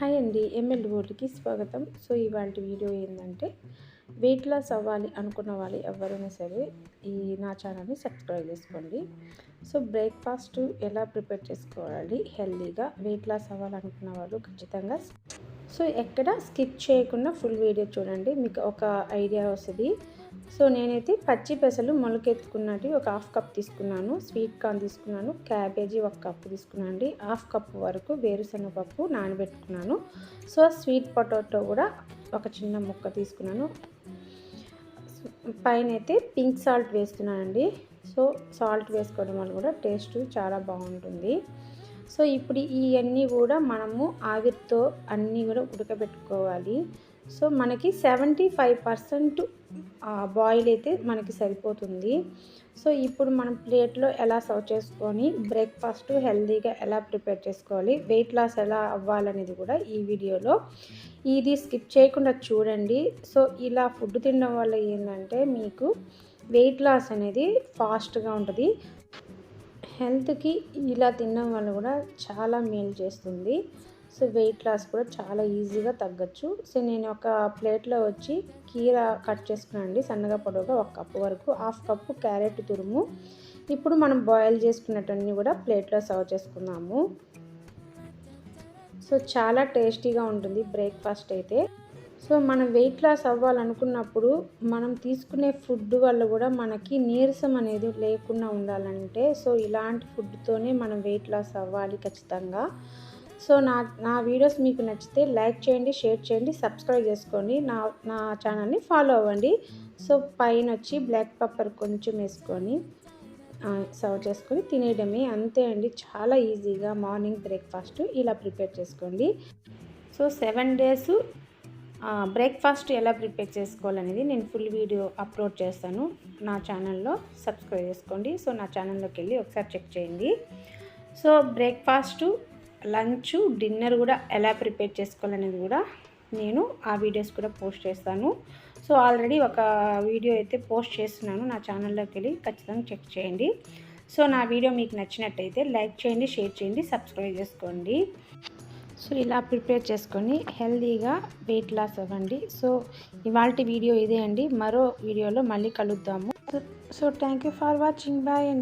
Hi అండి ML బోర్డుకి స్వాగతం. సో ఇవాళ వీడియో ఏంటంటే వెయిట్ లాస్ అవ్వాలి అనుకున్న వాళ్ళు ఎవరైనా సరే ఈ నా ఛానల్ని సబ్స్క్రైబ్ చేసుకోండి. సో బ్రేక్ఫాస్ట్ ఎలా ప్రిపేర్ చేసుకోవాలి? హెల్తీగా వెయిట్ లాస్ అవ్వాలనుకున్న వాళ్ళు ఖచ్చితంగా సో ఎక్కడ స్కిప్ చేయకుండా ఫుల్ వీడియో చూడండి. మీకు ఒక ఐడియా వస్తుంది. సో నేనైతే పచ్చి పెసలు మొలకెత్తుకున్నట్టు ఒక హాఫ్ కప్ తీసుకున్నాను. స్వీట్ కార్న్ తీసుకున్నాను. క్యాబేజీ ఒక కప్పు తీసుకున్నాను అండి హాఫ్ కప్ వరకు వేరుశనగపప్పు నానబెట్టుకున్నాను. సో స్వీట్ పొటాటో కూడా ఒక చిన్న ముక్క తీసుకున్నాను. పైన అయితే పింక్ సాల్ట్ వేస్తున్నానండి. సో సాల్ట్ వేసుకోవడం వల్ల కూడా టేస్ట్ చాలా బాగుంటుంది. సో ఇప్పుడు ఇవన్నీ కూడా మనము ఆవిరితో అన్నీ కూడా ఉడకబెట్టుకోవాలి. సో మనకి సెవెంటీ ఫైవ్ పర్సెంట్ బాయిల్ అయితే మనకి సరిపోతుంది. సో ఇప్పుడు మనం ప్లేట్లో ఎలా సర్వ్ చేసుకొని బ్రేక్ఫాస్ట్ హెల్తీగా ఎలా ప్రిపేర్ చేసుకోవాలి వెయిట్ లాస్ ఎలా అవ్వాలనేది కూడా ఈ వీడియోలో. ఇది స్కిప్ చేయకుండా చూడండి. సో ఇలా ఫుడ్ తినడం వల్ల ఏంటంటే మీకు వెయిట్ లాస్ అనేది ఫాస్ట్గా ఉంటుంది. హెల్త్కి ఇలా తినడం వల్ల కూడా చాలా మేలు చేస్తుంది. సో వెయిట్ లాస్ కూడా చాలా ఈజీగా తగ్గచ్చు. సో నేను ఒక ప్లేట్లో వచ్చి కీర కట్ చేసుకున్నానండి సన్నగా పొడవుగా ఒక కప్పు వరకు. హాఫ్ కప్పు క్యారెట్ తురుము. ఇప్పుడు మనం బాయిల్ చేసుకున్నటన్నీ కూడా ప్లేట్లో సర్వ్ చేసుకుందాము. సో చాలా టేస్టీగా ఉంటుంది బ్రేక్ఫాస్ట్ అయితే. సో మనం వెయిట్ లాస్ అవ్వాలనుకున్నప్పుడు మనం తీసుకునే ఫుడ్ వల్ల కూడా మనకి నీరసం అనేది లేకుండా ఉండాలంటే సో ఇలాంటి ఫుడ్తోనే మనం వెయిట్ లాస్ అవ్వాలి ఖచ్చితంగా. సో నా నా వీడియోస్ మీకు నచ్చితే లైక్ చేయండి షేర్ చేయండి సబ్స్క్రైబ్ చేసుకోండి నా నా ఛానల్ని ఫాలో అవ్వండి. సో పైన వచ్చి బ్లాక్ పెప్పర్ కొంచెం వేసుకొని సర్వ్ చేసుకొని తినేయడమే అంతే అండి. చాలా ఈజీగా మార్నింగ్ బ్రేక్ఫాస్ట్ ఇలా ప్రిపేర్ చేసుకోండి. సో సెవెన్ డేస్ బ్రేక్ఫాస్ట్ ఎలా ప్రిపేర్ చేసుకోవాలనేది నేను ఫుల్ వీడియో అప్లోడ్ చేస్తాను. నా ఛానల్లో సబ్స్క్రైబ్ చేసుకోండి. సో నా ఛానల్లోకి వెళ్ళి ఒకసారి చెక్ చేయండి. సో బ్రేక్ఫాస్టు లంచ్ డిన్నర్ కూడా ఎలా ప్రిపేర్ చేసుకోవాలనేది కూడా నేను ఆ వీడియోస్ కూడా పోస్ట్ చేస్తాను. సో ఆల్రెడీ ఒక వీడియో అయితే పోస్ట్ చేస్తున్నాను. నా ఛానల్లోకి వెళ్ళి ఖచ్చితంగా చెక్ చేయండి. సో నా వీడియో మీకు నచ్చినట్టయితే లైక్ చేయండి షేర్ చేయండి సబ్స్క్రైబ్ చేసుకోండి. సో ఇలా ప్రిపేర్ చేసుకొని హెల్తీగా వెయిట్ లాస్ అవ్వండి. సో ఇవాళ వీడియో ఇదే అండి. మరో వీడియోలో మళ్ళీ కలుద్దాము. So thank for watching bye అండి.